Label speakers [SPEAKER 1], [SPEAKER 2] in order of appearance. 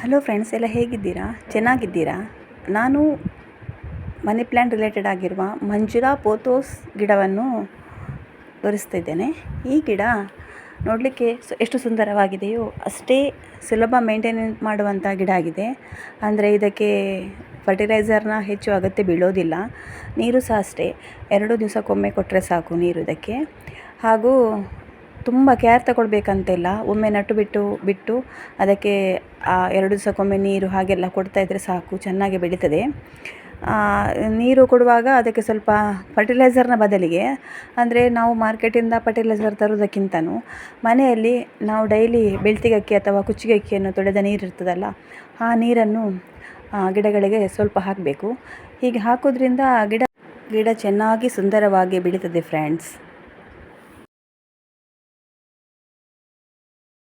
[SPEAKER 1] Hello friends, ಎಲ್ಲ ಹೇಗಿದ್ದೀರಾ? ಚೆನ್ನಾಗಿದ್ದೀರಾ? ನಾನು ಮನಿ ಪ್ಲ್ಯಾಂಟ್ ರಿಲೇಟೆಡ್ ಆಗಿರುವ ಮಂಜುರಾ ಪೋಥೋಸ್ ಗಿಡವನ್ನು ತೋರಿಸ್ತಿದ್ದೇನೆ ಈ ಗಿಡ ನೋಡಲಿಕ್ಕೆ ಎಷ್ಟು ಸುಂದರವಾಗಿದೆಯೋ ಅಷ್ಟೇ ಸುಲಭ ಮೇಂಟೈನ್ ಮಾಡುವಂಥ ಗಿಡ ಆಗಿದೆ. ಅಂದರೆ ಇದಕ್ಕೆ ಫರ್ಟಿಲೈಸರ್ನ ಹೆಚ್ಚು ಅಗತ್ಯ ಬೀಳೋದಿಲ್ಲ. ನೀರು ಸಹ ಅಷ್ಟೇ. ಎರಡು ದಿವಸಕ್ಕೊಮ್ಮೆ ಕೊಟ್ಟರೆ ಸಾಕು ನೀರು ಇದಕ್ಕೆ. ಹಾಗೂ ತುಂಬ ಕೇರ್ ತಗೊಳ್ಬೇಕಂತಿಲ್ಲ ಒಮ್ಮೆ ನಟ್ಟು ಬಿಟ್ಟು ಬಿಟ್ಟು ಅದಕ್ಕೆ ಎರಡು ದಿವಸಕ್ಕೊಮ್ಮೆ ನೀರು ಹಾಗೆಲ್ಲ ಕೊಡ್ತಾ ಇದ್ದರೆ ಸಾಕು, ಚೆನ್ನಾಗಿ ಬೆಳೀತದೆ. ನೀರು ಕೊಡುವಾಗ ಅದಕ್ಕೆ ಸ್ವಲ್ಪ ಫರ್ಟಿಲೈಸರ್ನ ಬದಲಿಗೆ, ಅಂದರೆ ನಾವು ಮಾರ್ಕೆಟಿಂದ ಫರ್ಟಿಲೈಸರ್ ತರೋದಕ್ಕಿಂತನೂ ಮನೆಯಲ್ಲಿ ನಾವು ಡೈಲಿ ಬೆಳ್ತಿಗೆ ಅಕ್ಕಿ ಅಥವಾ ಕುಚ್ಚಿಗೆ ಅಕ್ಕಿಯನ್ನು ತೊಳೆದ ನೀರು ಇರ್ತದಲ್ಲ, ಆ ನೀರನ್ನು ಗಿಡಗಳಿಗೆ ಸ್ವಲ್ಪ ಹಾಕಬೇಕು. ಹೀಗೆ ಹಾಕೋದ್ರಿಂದ ಗಿಡ ಗಿಡ ಚೆನ್ನಾಗಿ ಸುಂದರವಾಗಿ ಬೆಳೀತದೆ ಫ್ರೆಂಡ್ಸ್